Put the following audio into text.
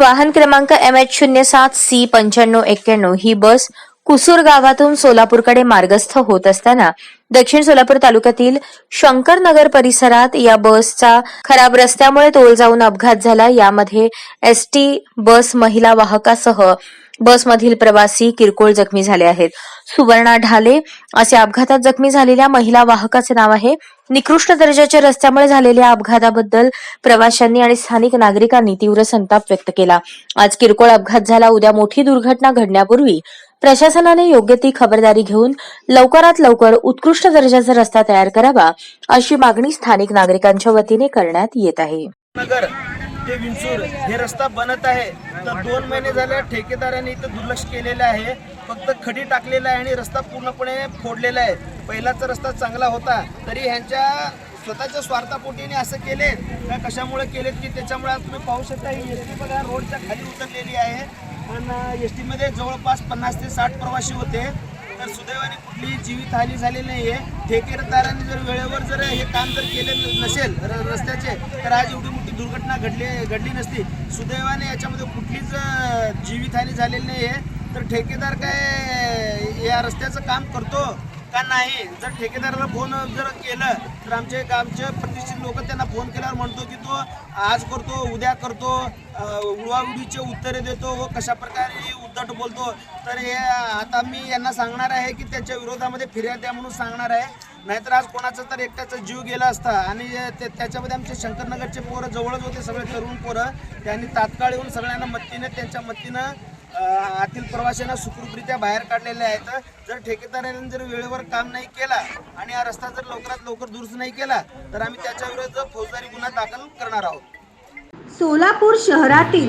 वाहन क्रमांक M H शून्य सात सी पंच्याण्णव एक्क्याण्णव ही बस कुसूर गावातून सोलापूरकडे मार्गस्थ होत असताना दक्षिण सोलापूर तालुक्यातील शंकरनगर परिसरात या बसचा खराब रस्त्यामुळे तोल जाऊन अपघात झाला. यामध्ये एसटी बस महिला वाहकासह बसमधील प्रवासी किरकोळ जखमी झाले आहेत. सुवर्णा ढाले असे अपघातात जखमी झालेल्या महिला वाहकाचे नाव आहे. निकृष्ट दर्जाच्या रस्त्यामुळे झालेल्या अपघाताबद्दल प्रवाशांनी आणि स्थानिक नागरिकांनी तीव्र संताप व्यक्त केला. आज किरकोळ अपघात झाला. उद्या मोठी दुर्घटना घडण्यापूर्वी प्रशासनाने योग्य ती खबरदारी घेऊन लवकरात लवकर उत्कृष्ट दर्जाचा रस्ता तयार करावा अशी मागणी स्थानिक नागरिकांच्या वतीने करण्यात येत आहे. ते विंचूर हे रस्ता बनत आहे. तर दोन महिने झाल्या ठेकेदाराने इथं दुर्लक्ष केलेलं आहे. फक्त खडी टाकलेला आहे आणि रस्ता पूर्णपणे फोडलेला आहे. पहिलाचा रस्ता चांगला होता तरी ह्यांच्या स्वतःच्या स्वार्थापोटीने असं केले का कशामुळे केलेत की त्याच्यामुळे तुम्ही पाहू शकता ही एस टी बघा रोडच्या खाली उतरलेली आहे. पण एस टीमध्ये जवळपास पन्नास ते साठ प्रवासी होते. तर सुदैवाने कुठलीही जीवितहानी झाली नाही आहे ठेकेदारांनी जर वेळेवर जर हे काम जर केले नसेल र- रस्त्याचे तर आज एवढी दुर्घटना घडली घडली नसती. सुदैवाने याच्यामध्ये कुठलीच जीवितहानी झालेली नाही आहे तर ठेकेदार काय या रस्त्याचं काम करतो का नाही? जर ठेकेदाराला फोन जर केलं तर आमचे आमचे प्रतिष्ठित लोक त्यांना फोन केल्यावर म्हणतो की तो आज करतो उद्या करतो उडवाउडीचे उत्तरे देतो व कशा प्रकारे उद्धट बोलतो. तर हे आता मी यांना सांगणार आहे की त्याच्या विरोधामध्ये फिर्याद द्या म्हणून सांगणार आहे. नाहीतर आज कोणाचा तर एकट्याचा जीव गेला असता आणि ते- त्याच्यामध्ये आमचे शंकरनगरचे पोरं जवळच होते सगळे तरुण पोरं. त्यांनी तात्काळ येऊन सगळ्यांना मत्तीने त्यांच्या मत्तीनं आतील प्रवाशांना सुखरूपरित्या बाहेर काढलेले आहेत. जर ठेकेदाराने जर वेळेवर काम नाही केला आणि हा रस्ता जर लवकरात लवकर दुरुस्त नाही केला तर आम्ही त्याच्याविरुद्ध फौजदारी गुन्हा दाखल करणार आहोत. सोलापूर शहरातील